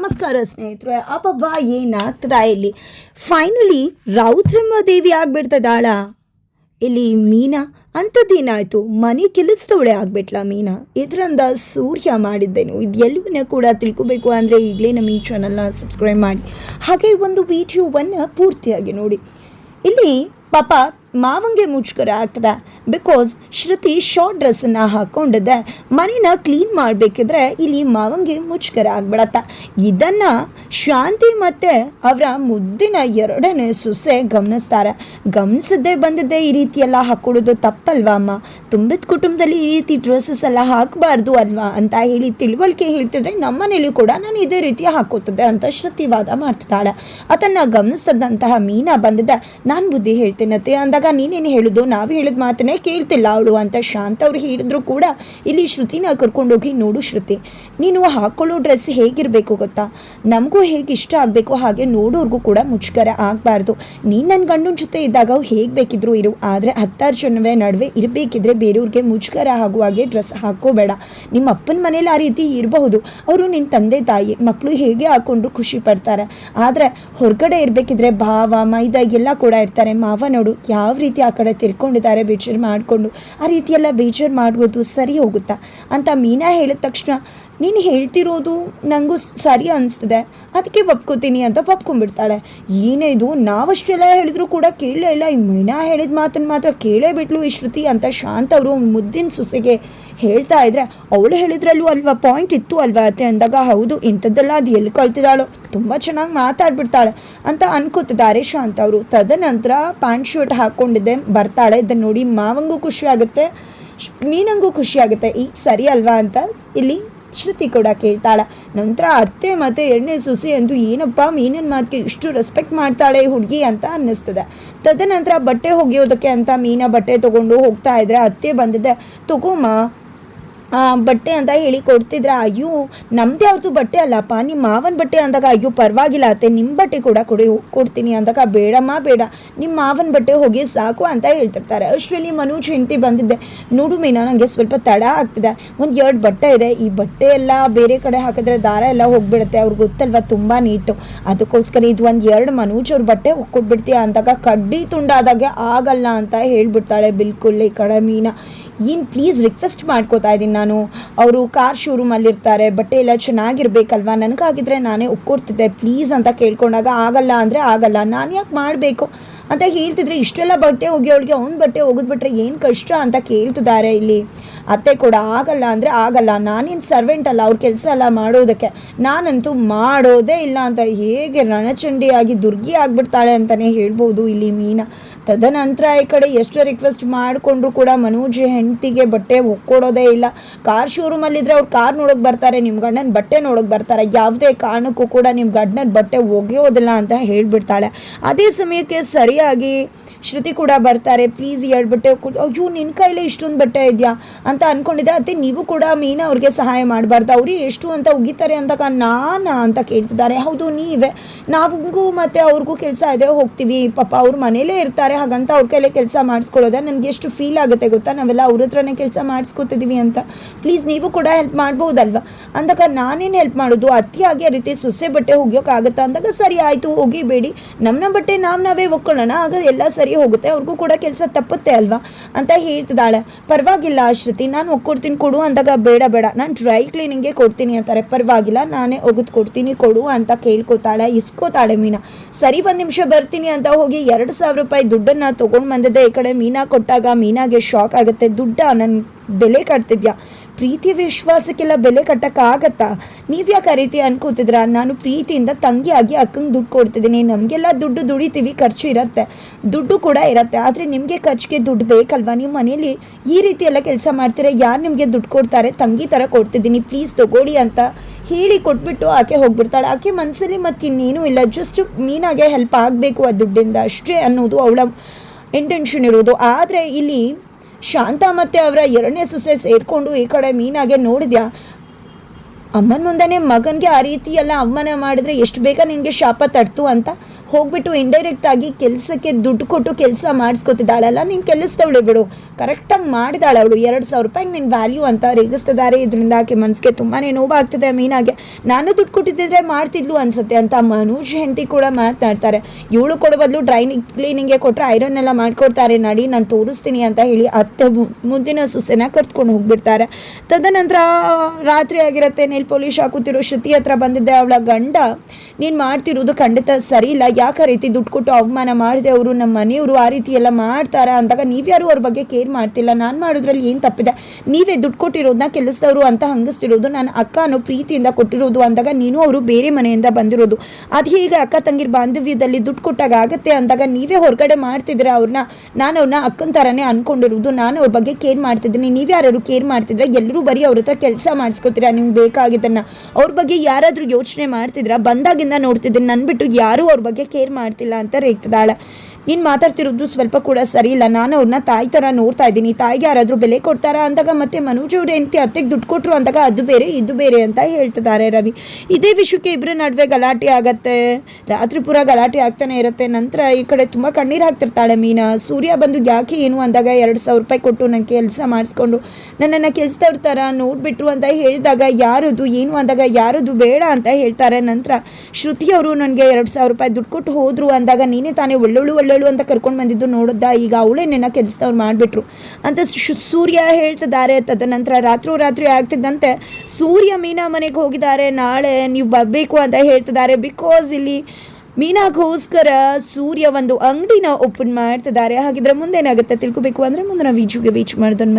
ನಮಸ್ಕಾರ ಸ್ನೇಹಿತರೆ, ಅಬ್ಬಬ್ಬ, ಏನಾಗ್ತದ ಇಲ್ಲಿ? ಫೈನಲಿ ರೌದ್ರಮ್ಮ ದೇವಿ ಆಗ್ಬಿಡ್ತದಾಳ ಇಲ್ಲಿ ಮೀನಾ ಅಂಥದ್ದೇನಾಯಿತು ಮನೆ ಕೆಲಸದವಳೆ ಆಗ್ಬಿಟ್ಲ ಮೀನಾ. ಇದರಿಂದ ಸೂರ್ಯ ಮಾಡಿದ್ದೇನು. ಇದು ಎಲ್ಲವನ್ನ ಕೂಡ ತಿಳ್ಕೊಬೇಕು ಅಂದರೆ ಈಗಲೇ ನಮ್ಮ ಈ ಚಾನಲ್ನ ಸಬ್ಸ್ಕ್ರೈಬ್ ಮಾಡಿ. ಹಾಗೆ ಒಂದು ವಿಡಿಯೋವನ್ನು ಪೂರ್ತಿಯಾಗಿ ನೋಡಿ. ಇಲ್ಲಿ ಪಾಪ ಮಾವಂಗೆ ಮುಜುಗರ ಆಗ್ತದೆ. ಬಿಕಾಸ್ ಶ್ರುತಿ ಶಾರ್ಟ್ ಡ್ರೆಸ್ಸನ್ನು ಹಾಕ್ಕೊಂಡಿದ್ದೆ ಮನೇನ ಕ್ಲೀನ್ ಮಾಡಬೇಕಿದ್ರೆ ಇಲ್ಲಿ ಮಾವಂಗೆ ಮುಜುಗರ ಆಗ್ಬಿಡತ್ತೆ. ಇದನ್ನು ಶಾಂತಿ ಮತ್ತು ಅವರ ಮುದ್ದಿನ ಎರಡನೇ ಸೊಸೆ ಗಮನಿಸ್ತಾರೆ. ಗಮನಿಸದೆ ಬಂದಿದ್ದೆ ಈ ರೀತಿಯೆಲ್ಲ ಎಲ್ಲ ಹಾಕೊಳ್ಳೋದು ತಪ್ಪಲ್ವಾ ಅಮ್ಮ? ತುಂಬಿದ ಕುಟುಂಬದಲ್ಲಿ ಈ ರೀತಿ ಡ್ರೆಸ್ಸಸ್ ಎಲ್ಲ ಹಾಕಬಾರ್ದು ಅಲ್ವಾ ಅಂತ ಹೇಳಿ ತಿಳುವಳಿಕೆ ಹೇಳ್ತಿದ್ರೆ ನಮ್ಮನೇಲಿ ಕೂಡ ನಾನು ಇದೇ ರೀತಿ ಹಾಕೋತದೆ ಅಂತ ಶ್ರುತಿ ವಾದ ಮಾಡ್ತಿದ್ದಾಳೆ. ಅದನ್ನು ಗಮನಿಸದಂತಹ ಮೀನಾ ಬಂದಿದ್ದೆ ನಾನು ಬುದ್ಧಿ ಹೇಳ್ತೇನತ್ತೆ ಅಂದಾಗ ನೀನೇನು ಹೇಳೋದು? ನಾವು ಹೇಳಿದ ಮಾತನ್ನೇ ಕೇಳ್ತಿಲ್ಲ ಅವಳು ಅಂತ ಶಾಂತ ಅವ್ರು ಹೇಳಿದ್ರು ಕೂಡ ಇಲ್ಲಿ ಶ್ರುತಿನ ಕರ್ಕೊಂಡೋಗಿ ನೋಡು ಶ್ರುತಿ, ನೀನು ಹಾಕೊಳ್ಳೋ ಡ್ರೆಸ್ ಹೇಗಿರಬೇಕು ಗೊತ್ತಾ? ನಮಗೂ ಹೇಗೆ ಇಷ್ಟ ಆಗಬೇಕು ಹಾಗೆ ನೋಡೋರ್ಗೂ ಕೂಡ ಮುಚ್ಕರ ಆಗಬಾರ್ದು. ನೀನು ನನ್ನ ಗಂಡನ ಜೊತೆ ಇದ್ದಾಗ ಹೇಗೆ ಬೇಕಿದ್ರು ಇರು, ಆದರೆ ಹತ್ತಾರು ಜನವೇ ನಡುವೆ ಇರಬೇಕಿದ್ರೆ ಬೇರೆಯವ್ರಿಗೆ ಮುಜುಗರ ಆಗುವ ಹಾಗೆ ಡ್ರೆಸ್ ಹಾಕೋಬೇಡ ನಿಮ್ಮ ಅಪ್ಪನ ಮನೇಲಿ ಆ ರೀತಿ ಇರಬಹುದು, ಅವರು ನಿನ್ನ ತಂದೆ ತಾಯಿ ಮಕ್ಕಳು ಹೇಗೆ ಹಾಕೊಂಡ್ರು ಖುಷಿ ಪಡ್ತಾರೆ. ಆದರೆ ಹೊರಗಡೆ ಇರಬೇಕಿದ್ರೆ ಭಾವ, ಮೈದ ಎಲ್ಲ ಕೂಡ ಇರ್ತಾರೆ. ಮಾವ ನೋಡು, ಯಾವ ರೀತಿ ಆ ಕಡೆ ತಿರ್ಕೊಂಡಿದ್ದಾರೆ ಬೇಜಾರು ಮಾಡಿಕೊಂಡು, ಆ ರೀತಿಯೆಲ್ಲ ಬೇಜಾರು ಮಾಡ್ಬೋದು, ಸರಿ ಹೋಗುತ್ತಾ? ಅಂತ ಮೀನಾ ಹೇಳಿದ ತಕ್ಷಣ, ನೀನು ಹೇಳ್ತಿರೋದು ನನಗೂ ಸರಿ ಅನಿಸ್ತದೆ, ಅದಕ್ಕೆ ಒಪ್ಕೋತೀನಿ ಅಂತ ಒಪ್ಕೊಂಡ್ಬಿಡ್ತಾಳೆ. ಏನೇ ಇದು, ನಾವಷ್ಟೆಲ್ಲ ಹೇಳಿದ್ರು ಕೂಡ ಕೇಳಲೇ ಇಲ್ಲ. ಈ ಮೀನಾ ಹೇಳಿದ ಮಾತನ್ನು ಮಾತ್ರ ಕೇಳೇ ಬಿಟ್ಲು ಈ ಶ್ರುತಿ ಅಂತ ಶಾಂತ ಅವರು ಮುದ್ದಿನ ಸೊಸೆಗೆ ಹೇಳ್ತಾ ಇದ್ರೆ, ಅವಳು ಹೇಳಿದ್ರಲ್ಲೂ ಅಲ್ವಾ ಪಾಯಿಂಟ್ ಇತ್ತು ಅಲ್ವಾ? ಅಂತ ಅಂದಾಗ, ಹೌದು, ಇಂಥದ್ದೆಲ್ಲ ಅದು ಎಲ್ಲಿ ಕಳ್ತಿದ್ದಾಳು? ತುಂಬ ಚೆನ್ನಾಗಿ ಮಾತಾಡ್ಬಿಡ್ತಾಳೆ ಅಂತ ಅನ್ಕೋತಿದ್ದಾರೆ ಶಾಂತ ಅವರು. ತದನಂತರ ಪ್ಯಾಂಟ್ ಶರ್ಟ್ ಹಾಕ್ಕೊಂಡಿದ್ದೆ ಬರ್ತಾಳೆ. ಇದನ್ನು ನೋಡಿ ಮಾವಂಗೂ ಖುಷಿ ಆಗುತ್ತೆ, ಮೀನಂಗೂ ಖುಷಿ ಈಗ ಸರಿ ಅಲ್ವಾ ಅಂತ ಇಲ್ಲಿ ಶ್ರುತಿ ಕೂಡ ಕೇಳ್ತಾಳೆ. ನಂತರ ಅತ್ತೆ ಮತ್ತು ಎಣ್ಣೆ ಸುಸಿ ಅಂತೂ ಏನಪ್ಪ ಮೀನಿನ ಮಾತಿಗೆ ಇಷ್ಟು ರೆಸ್ಪೆಕ್ಟ್ ಮಾಡ್ತಾಳೆ ಹುಡುಗಿ ಅಂತ ಅನ್ನಿಸ್ತದೆ. ತದನಂತರ ಬಟ್ಟೆ ಒಗೆಯೋದಕ್ಕೆ ಅಂತ ಮೀನ ಬಟ್ಟೆ ತೊಗೊಂಡು ಹೋಗ್ತಾ ಇದ್ರೆ ಅತ್ತೆ ಬಂದಿದ್ದೆ ತಗೋಮ್ಮ ಬಟ್ಟೆ ಅಂತ ಹೇಳಿ ಕೊಡ್ತಿದ್ರೆ. ಅಯ್ಯೋ, ನಮ್ದೇ ಅವ್ರದ್ದು ಬಟ್ಟೆ ಅಲ್ಲಪ್ಪ. ನಿಮ್ಮ ಮಾವನ ಬಟ್ಟೆ ಅಂದಾಗ ಅಯ್ಯೋ, ಪರವಾಗಿಲ್ಲ ಅತ್ತೆ. ನಿಮ್ಮ ಬಟ್ಟೆ ಕೂಡ ಕೊಡಿ, ಕೊಡ್ತೀನಿ ಅಂದಾಗ ಬೇಡಮ್ಮ, ಬೇಡ. ನಿಮ್ಮ ಮಾವನ ಬಟ್ಟೆ ಹೋಗಿ ಸಾಕು ಅಂತ ಹೇಳ್ತಿರ್ತಾರೆ. ಅಷ್ಟರಲ್ಲಿ ಮನೋಜ್ ಹೆಂಡತಿ ಬಂದಿದ್ದೆ. ನೋಡು ಮೀನಾ ನನಗೆ ಸ್ವಲ್ಪ ತಡ ಆಗ್ತಿದೆ. ಒಂದು ಎರಡು ಬಟ್ಟೆ ಇದೆ. ಈ ಬಟ್ಟೆ ಎಲ್ಲ ಬೇರೆ ಕಡೆ ಹಾಕಿದ್ರೆ ದಾರ ಎಲ್ಲ ಹೋಗ್ಬಿಡುತ್ತೆ. ಅವ್ರಿಗೆ ಗೊತ್ತಲ್ವ? ತುಂಬ ನೀಟು. ಅದಕ್ಕೋಸ್ಕರ ಇದು ಒಂದು ಎರಡು ಮನೋಜ್ ಅವ್ರ ಬಟ್ಟೆ ಕೊಟ್ಬಿಡ್ತೀಯ ಅಂದಾಗ ಕಡ್ಡಿ ತುಂಡಾದಾಗೆ ಆಗಲ್ಲ ಅಂತ ಹೇಳ್ಬಿಡ್ತಾಳೆ. ಬಿಲ್ಕುಲ್ ಈ ಕಡೆ ಮೀನಾ. ಏನು ಪ್ಲೀಸ್ ರಿಕ್ವೆಸ್ಟ್ ಮಾಡ್ಕೋತಾ ಇದ್ದೀನಿ ನಾನು. ಅವರು ಕಾರ್ ಶೋರೂಮಲ್ಲಿರ್ತಾರೆ ಬಟ್ಟೆ ಎಲ್ಲ ಚೆನ್ನಾಗಿರ್ಬೇಕಲ್ವಾ? ನನಗಾಗಿದ್ರೆ ನಾನೇ ಒಪ್ಕೊಡ್ತಿದ್ದೆ ಪ್ಲೀಸ್ ಅಂತ ಕೇಳ್ಕೊಂಡಾಗ ಆಗಲ್ಲ ಅಂದರೆ ಆಗಲ್ಲ. ನಾನು ಯಾಕೆ ಮಾಡಬೇಕು? ಅಂತ ಹೇಳ್ತಿದ್ರೆ. ಇಷ್ಟೆಲ್ಲ ಬಟ್ಟೆ ಹೋಗಿ ಅವಳಿಗೆ ಅವ್ನ ಬಟ್ಟೆ ಹೋಗಿದ್ಬಿಟ್ರೆ ಏನು ಕಷ್ಟ ಅಂತ ಕೇಳ್ತಿದ್ದಾರೆ ಇಲ್ಲಿ. ಅತ್ತೆ ಕೂಡ ಆಗಲ್ಲ ಅಂದರೆ ಆಗಲ್ಲ. ನಾನೇನು ಸರ್ವೆಂಟ್ ಅಲ್ಲ, ಅವ್ರ ಕೆಲಸ ಅಲ್ಲ ಮಾಡೋದಕ್ಕೆ. ನಾನಂತೂ ಮಾಡೋದೇ ಇಲ್ಲ ಅಂತ. ಹೇಗೆ ರಣಚಂಡಿಯಾಗಿ ದುರ್ಗಿ ಆಗಿಬಿಡ್ತಾಳೆ ಅಂತಲೇ ಹೇಳ್ಬೋದು ಇಲ್ಲಿ ಮೀನಾ. ತದನಂತರ ಈ ಕಡೆ ಎಷ್ಟು ರಿಕ್ವೆಸ್ಟ್ ಮಾಡಿಕೊಂಡ್ರು ಕೂಡ ಮನೋಜ್ ಹೆಂಡತಿಗೆ ಬಟ್ಟೆ ಒಕ್ಕೊಡೋದೇ ಇಲ್ಲ. ಕಾರ್ ಶೋರೂಮಲ್ಲಿದ್ದರೆ ಅವ್ರು ಕಾರ್ ನೋಡೋಕೆ ಬರ್ತಾರೆ ನಿಮ್ಮ ಗಂಡನ ಬಟ್ಟೆ ನೋಡೋಕೆ ಬರ್ತಾರೆ. ಯಾವುದೇ ಕಾರಣಕ್ಕೂ ಕೂಡ ನಿಮ್ಮ ಗಂಡನ ಬಟ್ಟೆ ಒಗೆಯೋದಿಲ್ಲ ಅಂತ ಹೇಳಿಬಿಡ್ತಾಳೆ. ಅದೇ ಸಮಯಕ್ಕೆ ಸರಿಯಾಗಿ ಶ್ರುತಿ ಕೂಡ ಬರ್ತಾರೆ ಪ್ಲೀಸ್ ಎರಡು ಬಟ್ಟೆ ಅಯ್ಯೋ ನಿನ್ನ ಕೈಲೇ ಇಷ್ಟೊಂದು ಬಟ್ಟೆ ಇದೆಯಾ? ಅಂತ ಅಂದ್ಕೊಂಡಿದ್ದೆ ಅದೇ ನೀವು ಕೂಡ ಮೀನಾ ಅವ್ರಿಗೆ ಸಹಾಯ ಮಾಡಬಾರ್ದು. ಅವ್ರಿಗೆ ಎಷ್ಟು ಅಂತ ಉಗಿತಾರೆ ಅಂದಾಗ ನಾನಾ ಅಂತ ಕೇಳ್ತಿದ್ದಾರೆ. ಹೌದು, ನೀವೇ. ನಾವಿಗೂ ಮತ್ತು ಅವ್ರಿಗೂ ಕೆಲಸ ಇದೆ, ಹೋಗ್ತೀವಿ. ಪಾಪ ಅವ್ರ ಮನೇಲೇ ಇರ್ತಾರೆ. ಹಾಗಂತ ಅವ್ರ ಕೈಲೇ ಕೆಲಸ ಮಾಡಿಸ್ಕೊಳ್ಳೋದೆ ನನಗೆ ಎಷ್ಟು ಫೀಲ್ ಆಗುತ್ತೆ ಗೊತ್ತಾ? ನಾವೆಲ್ಲ ಅವ್ರ ಹತ್ರನೇ ಕೆಲಸ ಮಾಡಿಸ್ಕೊತಿದ್ದೀವಿ ಅಂತ. ಪ್ಲೀಸ್ ನೀವು ಕೂಡ ಹೆಲ್ಪ್ ಮಾಡ್ಬೋದಲ್ವಾ? ಅಂದಾಗ ನಾನೇನು ಹೆಲ್ಪ್ ಮಾಡೋದು? ಅತಿಯಾಗಿ ಆ ರೀತಿ ಸೊಸೆ ಬಟ್ಟೆ ಒಗ್ಯೋಕ್ಕಾಗತ್ತಾ ಅಂದಾಗ ಸರಿ, ಆಯಿತು ಒಗಿಬೇಡಿ ನಮ್ಮ ನಮ್ಮ ಬಟ್ಟೆ ನಾವು ನಾವೇ ಒಕ್ಕೊಳ್ಳೋಣ ಆಗ ಎಲ್ಲ ಸರಿ ಹೋಗುತ್ತೆ, ಅವ್ರಿಗೂ ಕೂಡ ಕೆಲಸ ತಪ್ಪುತ್ತೆ ಅಲ್ವಾ? ಅಂತ ಹೇಳ್ತಿದ್ದಾಳೆ. ಪರವಾಗಿಲ್ಲ ಶ್ರುತಿ ನಾನು ಒಗ್ಕೊಡ್ತೀನಿ ಕೊಡು ಅಂದಾಗ ಬೇಡ ಬೇಡ. ನಾನು ಡ್ರೈ ಕ್ಲೀನಿಂಗ್ಗೆ ಕೊಡ್ತೀನಿ ಅಂತಾರೆ. ಪರವಾಗಿಲ್ಲ, ನಾನೇ ಒಗೆದು ಕೊಡ್ತೀನಿ ಕೊಡು ಅಂತ ಕೇಳ್ಕೊತಾಳೆ, ಇಸ್ಕೋತಾಳೆ ಮೀನಾ. ಸರಿ, ಒಂದು ನಿಮಿಷ ಬರ್ತೀನಿ ಅಂತ ಹೋಗಿ ಎರಡು ಸಾವಿರ ರೂಪಾಯಿ ದುಡ್ಡನ್ನು ತೊಗೊಂಡು ಬಂದಿದ್ದೆ. ಈ ಕಡೆ ಮೀನಾ ಕೊಟ್ಟಾಗ ಮೀನಾಗೆ ಶಾಕ್ ಆಗುತ್ತೆ. ದುಡ್ಡ ನನ್ನ ಬೆಲೆ ಕಟ್ತಿದ್ಯಾ? ಪ್ರೀತಿ ವಿಶ್ವಾಸಕ್ಕೆಲ್ಲ ಬೆಲೆ ಕಟ್ಟಕ್ಕಾಗತ್ತಾ? ನೀವು ಯಾಕೆ ಆ ರೀತಿ ಅನ್ಕೋತಿದ್ರ? ನಾನು ಪ್ರೀತಿಯಿಂದ ತಂಗಿಯಾಗಿ ಅಕ್ಕಂಗೆ ದುಡ್ಡು ಕೊಡ್ತಿದ್ದೀನಿ. ನಮಗೆಲ್ಲ ದುಡ್ಡು ದುಡಿತೀವಿ, ಖರ್ಚು ಇರುತ್ತೆ. ದುಡ್ಡು ಕೂಡ ಇರುತ್ತೆ. ಆದರೆ ನಿಮಗೆ ಖರ್ಚಿಗೆ ದುಡ್ಡು ಬೇಕಲ್ವಾ? ನೀವು ಮನೇಲಿ ಈ ರೀತಿ ಎಲ್ಲ ಕೆಲಸ ಮಾಡ್ತೀರಾ? ಯಾರು ನಿಮಗೆ ದುಡ್ಡು ಕೊಡ್ತಾರೆ? ತಂಗಿ ಥರ ಕೊಡ್ತಿದ್ದೀನಿ. ಪ್ಲೀಸ್ ತಗೊಳ್ಳಿ ಅಂತ ಹೇಳಿ ಕೊಟ್ಬಿಟ್ಟು ಆಕೆ ಹೋಗ್ಬಿಡ್ತಾಳೆ. ಆಕೆ ಮನಸ್ಸಲ್ಲಿ ಮತ್ತೆ ಇನ್ನೇನೂ ಇಲ್ಲ. ಜಸ್ಟ್ ಮೀನಾಗೆ ಹೆಲ್ಪ್ ಆಗಬೇಕು ಆ ದುಡ್ಡಿಂದ. ಅಷ್ಟೇ ಅನ್ನೋದು ಅವಳ ಇಂಟೆನ್ಷನ್ ಇರೋದು. ಆದರೆ ಇಲ್ಲಿ ಶಾಂತ ಮತ್ತೆ ಅವರ ಎರಡನೇ ಸೊಸೆ ಸೇರಿಕೊಂಡು ಈ ಕಡೆ ಮೀನಾಗೆ ನೋಡಿದ್ಯಾ? ಅಮ್ಮನ ಮುಂದೆನೆ ಮಗನಿಗೆ ಆ ರೀತಿ ಎಲ್ಲ ಅವಮಾನ ಮಾಡಿದ್ರೆ ಎಷ್ಟು ಬೇಗ ನಿನಗೆ ಶಾಪ ತಡ್ತು ಅಂತ? ಹೋಗ್ಬಿಟ್ಟು ಇಂಡೈರೆಕ್ಟ್ ಆಗಿ ಕೆಲಸಕ್ಕೆ ದುಡ್ಡು ಕೊಟ್ಟು ಕೆಲಸ ಮಾಡಿಸ್ಕೊತಿದ್ದಾಳಲ್ಲ, ನೀನು ಕೆಲಸದವಳೆ ಬಿಡು. ಕರೆಕ್ಟಾಗಿ ಮಾಡಿದಾಳೆ ಅವಳು. ಎರಡು ಸಾವಿರ ರೂಪಾಯಿಗೆ ನಿನ್ನ ವ್ಯಾಲ್ಯೂ ಅಂತ ರೇಗಿಸ್ತಿದ್ದಾರೆ. ಇದರಿಂದ ಆಕೆ ಮನಸ್ಸಿಗೆ ತುಂಬಾ ನೋವಾಗ್ತಿದೆ ಮೀನಾಗೆ. ನಾನು ದುಡ್ಡು ಕೊಟ್ಟಿದ್ದಿದ್ರೆ ಮಾಡ್ತಿದ್ಲು ಅನ್ಸುತ್ತೆ ಅಂತ ಮನೋಜ್ ಹೆಂಡತಿ ಕೂಡ ಮಾತನಾಡ್ತಾರೆ. ಇವಳು ಕೊಡೋ ಬದಲು ಡ್ರೈನಿಂಗ್ ಕ್ಲೀನಿಂಗ್ಗೆ ಕೊಟ್ಟರೆ ಐರನ್ ಎಲ್ಲ ಮಾಡ್ಕೊಡ್ತಾರೆ. ನಡಿ, ನಾನು ತೋರಿಸ್ತೀನಿ ಅಂತ ಹೇಳಿ ಅತ್ತೆ ಮುಂದಿನ ಸೊಸೆನ ಕರ್ತ್ಕೊಂಡು ಹೋಗ್ಬಿಡ್ತಾರೆ. ತದನಂತರ ರಾತ್ರಿ ಆಗಿರುತ್ತೆ. ನೆಲ್ ಪೊಲೀಸ್ ಹಾಕುತ್ತಿರೋ ಶ್ರುತಿ ಹತ್ರ ಬಂದಿದ್ದೆ. ಅವಳ ಗಂಡ, ನೀನು ಮಾಡ್ತಿರೋದು ಖಂಡಿತ ಸರಿ ಇಲ್ಲ. ಯಾಕೆ ರೀತಿ ದುಡ್ಡು ಕೊಟ್ಟು ಅವಮಾನ ಮಾಡಿದೆ ಅವರು ನಮ್ಮ ಮನೆಯವರು ಆ ರೀತಿ ಎಲ್ಲ ಮಾಡ್ತಾರಾ ಅಂದಾಗ ನೀವ್ಯಾರು ಅವ್ರ ಬಗ್ಗೆ ಕೇರ್ ಮಾಡ್ತಿಲ್ಲ. ನಾನು ಮಾಡೋದ್ರಲ್ಲಿ ಏನು ತಪ್ಪಿದೆ? ನೀವೇ ದುಡ್ಡು ಕೊಟ್ಟಿರೋದನ್ನ ಕೆಲಸದವರು ಅಂತ ಹಂಗಿಸ್ತಿರೋದು, ನಾನು ಅಕ್ಕ ಅನ್ನೋ ಪ್ರೀತಿಯಿಂದ ಕೊಟ್ಟಿರೋದು ಅಂದಾಗ ನೀನು ಅವರು ಬೇರೆ ಮನೆಯಿಂದ ಬಂದಿರೋದು. ಅದು ಹೇಗೆ ಅಕ್ಕ ತಂಗಿರ ಬಾಂಧವ್ಯದಲ್ಲಿ ದುಡ್ಡು ಕೊಟ್ಟಾಗ ಆಗತ್ತೆ ಅಂದಾಗ ನೀವೇ ಹೊರಗಡೆ ಮಾಡ್ತಿದ್ರೆ ಅವ್ರನ್ನ ನಾನು ಅವ್ರನ್ನ ಅಕ್ಕನ ಥರನೇ ಅನ್ಕೊಂಡಿರೋದು, ನಾನು ಅವ್ರ ಬಗ್ಗೆ ಕೇರ್ ಮಾಡ್ತಿದ್ದೀನಿ. ನೀವು ಯಾರು ಕೇರ್ ಮಾಡ್ತಿದ್ರೆ ಎಲ್ಲರೂ ಬರೀ ಅವ್ರ ಹತ್ರ ಕೆಲಸ ಮಾಡಿಸ್ಕೊತೀರಾ? ನಿಮ್ಗೆ ಬೇಕಾಗಿದ್ದನ್ನ. ಅವ್ರ ಬಗ್ಗೆ ಯಾರಾದರೂ ಯೋಚನೆ ಮಾಡ್ತಿದ್ರ? ಬಂದಾಗಿಂದ ನೋಡ್ತಿದ್ದೀನಿ. ನನ್ನ ಬಿಟ್ಟು ಯಾರೂ ಅವ್ರ ಬಗ್ಗೆ ಕೇರ್ ಮಾಡ್ತಿಲ್ಲ ಅಂತ ರೇಗ್ತಿದ್ದಾಳೆ ನೀನು ಮಾತಾಡ್ತಿರೋದು ಸ್ವಲ್ಪ ಕೂಡ ಸರಿ ಇಲ್ಲ ನಾನು ಅವ್ರನ್ನ ತಾಯಿ ಥರ ನೋಡ್ತಾ ಇದ್ದೀನಿ. ತಾಯಿಗೆ ಯಾರಾದರೂ ಬೆಲೆ ಕೊಡ್ತಾರಾ ಅಂದಾಗ ಮತ್ತೆ ಮನೋಜ್ ಅವ್ರ ಹೆಂಡತಿ ಅತ್ತೆಗೆ ದುಡ್ಡು ಕೊಟ್ಟರು ಅಂದಾಗ ಅದು ಬೇರೆ, ಇದು ಬೇರೆ ಅಂತ ಹೇಳ್ತಿದ್ದಾರೆ ರವಿ. ಇದೇ ವಿಷಯಕ್ಕೆ ಇಬ್ಬರ ನಡುವೆ ಗಲಾಟೆ ಆಗತ್ತೆ. ರಾತ್ರಿ ಪೂರ ಗಲಾಟೆ ಆಗ್ತಾನೆ ಇರುತ್ತೆ. ನಂತರ ಈ ಕಡೆ ತುಂಬ ಕಣ್ಣೀರು ಹಾಕ್ತಿರ್ತಾಳೆ ಮೀನಾ. ಸೂರ್ಯ ಬಂದು ಯಾಕೆ ಏನು ಅಂದಾಗ ಎರಡು ಸಾವಿರ ರೂಪಾಯಿ ಕೊಟ್ಟು ನನ್ನ ಕೆಲಸ ಮಾಡಿಸ್ಕೊಂಡು ನನ್ನನ್ನು ಕೆಲಸದವ್ರ ಥರ ನೋಡಿಬಿಟ್ರು ಅಂತ ಹೇಳಿದಾಗ ಯಾರದು, ಏನು ಅಂದಾಗ ಯಾರದು ಬೇಡ ಅಂತ ಹೇಳ್ತಾರೆ. ನಂತರ ಶ್ರುತಿ ಅವರು ನನಗೆ ಎರಡು ಸಾವಿರ ರೂಪಾಯಿ ದುಡ್ಡು ಕೊಟ್ಟು ಹೋದ್ರು ಅಂದಾಗ ನೀನೇ ತಾನೇ ಒಳ್ಳೊಳ್ಳು ಒಳ್ಳೊಳ್ಳು ಅಂತ ಕರ್ಕೊಂಡು ಬಂದಿದ್ದು ನೋಡಿದ್ದ, ಈಗ ಅವಳೇ ನಿನ್ನ ಕೆಲಸದವ್ರು ಮಾಡಿಬಿಟ್ರು. ಅಂತ ಸೂರ್ಯ ಹೇಳ್ತಿದ್ದಾರೆ. ತದನಂತರ ರಾತ್ರೋ ರಾತ್ರಿ ಆಗ್ತಿದ್ದಂತೆ ಸೂರ್ಯ ಮೀನಾ ಮನೆಗೆ ಹೋಗಿದ್ದಾರೆ. ನಾಳೆ ನೀವು ಬರಬೇಕು ಅಂತ ಹೇಳ್ತಿದ್ದಾರೆ. ಬಿಕಾಸ್ ಇಲ್ಲಿ ಮೀನಾಗೋಸ್ಕರ ಸೂರ್ಯ ಒಂದು ಅಂಗಡಿನ ಓಪನ್ ಮಾಡ್ತಿದ್ದಾರೆ. ಹಾಗಿದ್ರೆ ಮುಂದೇನಾಗುತ್ತೆ ತಿಳ್ಕೊಬೇಕು ಅಂದರೆ ಮುಂದಿನ ವೀಡಿಯೋಗೆ ಬೀಚ್ ಮಾಡೋದನ್ನ ಮರಿ